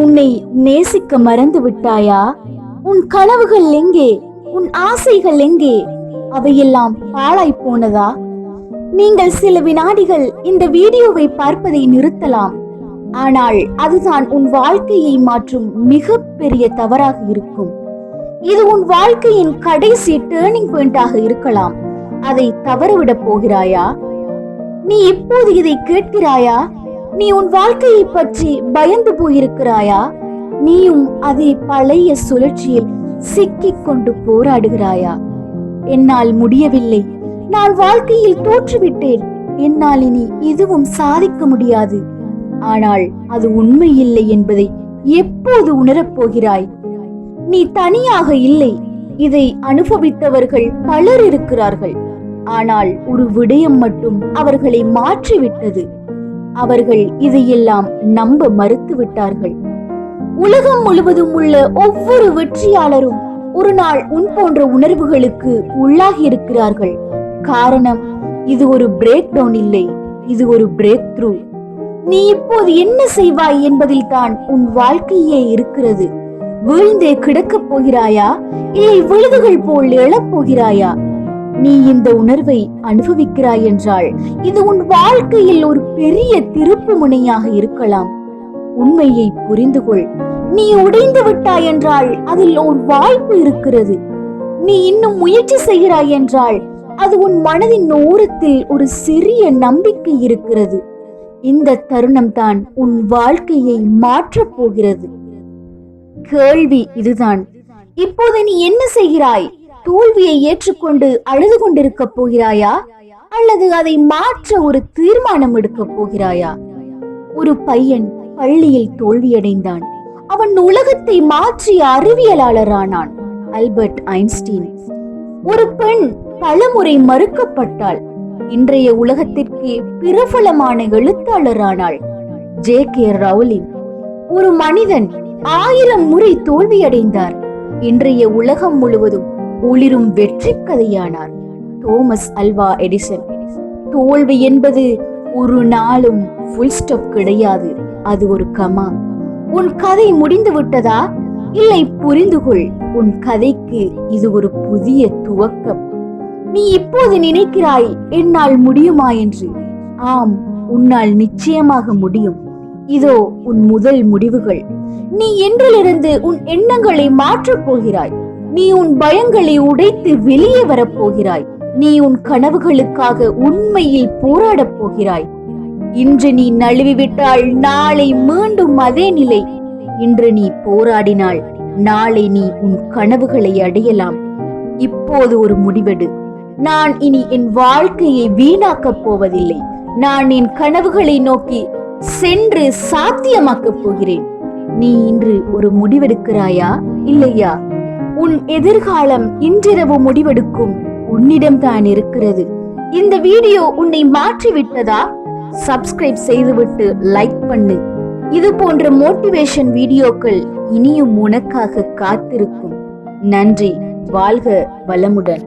உன்னை நேசிக்க மறந்து விட்டாயா உன் கனவுகள் எங்கே? உன் ஆசைகள் எங்கே? அவையெல்லாம் பாழாய் போனதா? நீங்கள் சில வினாடிகள் இந்த வீடியோவை பார்ப்பதை நிறுத்தலாம். ஆனால் அதுதான் உன் வாழ்க்கையை மாற்றும் மிகப்பெரிய தவறாக இருக்கும். இது உன் வாழ்க்கையின் கடைசி டேர்னிங் பாயிண்டாக இருக்கலாம். அதை தவறவிடப் போகிறாயா? நீ இப்போது இதை கேட்கிறாயா? நீ உன் வாழ்க்கையை பற்றி பயந்து போயிருக்கிறாயா? நீயும் அதே பழைய சுழற்சியில் சிக்கிக் கொண்டு போராடுகிறாயா? என்னால் முடியவில்லை. நான் வாழ்க்கையில் தோற்றுவிட்டேன். என்னால் இனி எதுவும் சாதிக்க முடியாது. ஆனால் அது உண்மை இல்லை என்பதை எப்போது உணரப் போகிறாய்? நீ தனியாக இல்லை. இதை அனுபவித்தவர்கள் பலர் இருக்கிறார்கள். ஆனால் ஒரு விடயம் மட்டும் அவர்களை மாற்றிவிட்டது. அவர்கள் இதையெல்லாம் நம்ப மறுத்து விட்டார்கள் உலகம் முழுவதும் உள்ள ஒவ்வொரு வெற்றியாளரும் ஒரு நாள் உன் போன்ற உணர்வுகளுக்கு உள்ளாகி இருக்கிறார்கள். காரணம் இது ஒரு பிரேக் டவுன் இல்லை இது ஒரு பிரேக் த்ரூ நீ இப்போது என்ன செய்வாய் என்பதில் தான் உன் வாழ்க்கையே இருக்கிறது. வீழ்ந்தே கிடக்கப் போகிறாயா? இல்லை விழுதுகள் போல் எழப்போகிறாயா நீ இந்த உணர்வை அனுபவிக்கிறாய் என்றால் இது உன் வாழ்க்கையில் ஒரு பெரிய திருப்பு முனையாக இருக்கலாம். உண்மையை புரிந்து கொள் நீ உடைந்து விட்டாய் என்றால் அதில் ஒரு வாய்ப்பு இருக்கிறது. நீ இன்னும் முயற்சி செய்கிறாய் என்றால் அது உன் மனதின் ஓரத்தில் ஒரு சிறிய நம்பிக்கை இருக்கிறது. இந்த தருணம் தான் உன் வாழ்க்கையை மாற்றப் போகிறது. கேள்வி இதுதான். இப்போது நீ என்ன செய்கிறாய்? தோல்வியை ஏற்றுக்கொண்டு அழுது கொண்டிருக்க போகிறாயா? அல்லது அதை மாற்ற ஒரு தீர்மானம் எடுக்க போகிறாயா? ஒரு பையன் பள்ளியில் தோல்வியடைந்தான். அவன் உலகத்தை மாற்றிய அறிவியலாளரானான் அல்பர்ட் ஐன்ஸ்டீன். ஒரு பெண் பலமுறை மறுக்கப்பட்டாள். இன்றைய உலகத்திற்கே பிரபலமான எழுத்தாளரானாள் ஜே கே ரவுலின். ஒரு மனிதன் ஆயிரம் முறை தோல்வியடைந்தார். இன்றைய உலகம் முழுவதும் ஒளிரும் வெற்றி கதையானார் தோமஸ் அல்வா எடிசன். தோல்வி என்பது ஒரு நாளும் ஃபுல் ஸ்டாப் கிடையாது. அது ஒரு கமா. உன் கதை முடிந்து விட்டதா? இல்லை புரிந்து கொள். உன் கதைக்கு இது ஒரு புதிய துவக்கம். நீ இப்போது நினைக்கிறாய் என்னால் முடியுமா என்று? ஆம் உன்னால் நிச்சயமாக முடியும். இதோ உன் முதல் முடிவுகள். நீ என்றிலிருந்து உன் எண்ணங்களை மாற்றப் போகிறாய். நீ உன் பயங்களை உடைத்து வெளியே வரப்போகிறாய். நீ உன் கனவுகளுக்காக உண்மையில் போராடப் போகிறாய். இன்று நீ நழுவிவிட்டால் நாளை மீண்டும் அதே நிலை. இன்று நீ போராடினால் நாளை நீ உன் கனவுகளை அடையலாம். இப்போது ஒரு முடிவெடு. நான் இனி என் வாழ்க்கையை வீணாக்கப் போவதில்லை. நான் என் கனவுகளை நோக்கி சென்று சாத்தியமாக்கப் போகிறேன். நீ இன்று ஒரு முடிவெடுக்கிறாயா இல்லையா? உன் எதிர்காலம் இன்றிரவு முடிவெடுக்கும். உன்னிடம் தான் இருக்கிறது. இந்த வீடியோ உன்னை மாற்றி விட்டதா சப்ஸ்கிரைப் செய்துவிட்டு லைக் பண்ணு. இது போன்ற மோட்டிவேஷன் வீடியோக்கள் இனியும் உனக்காக காத்திருக்கும். நன்றி. வாழ்க வளமுடன்.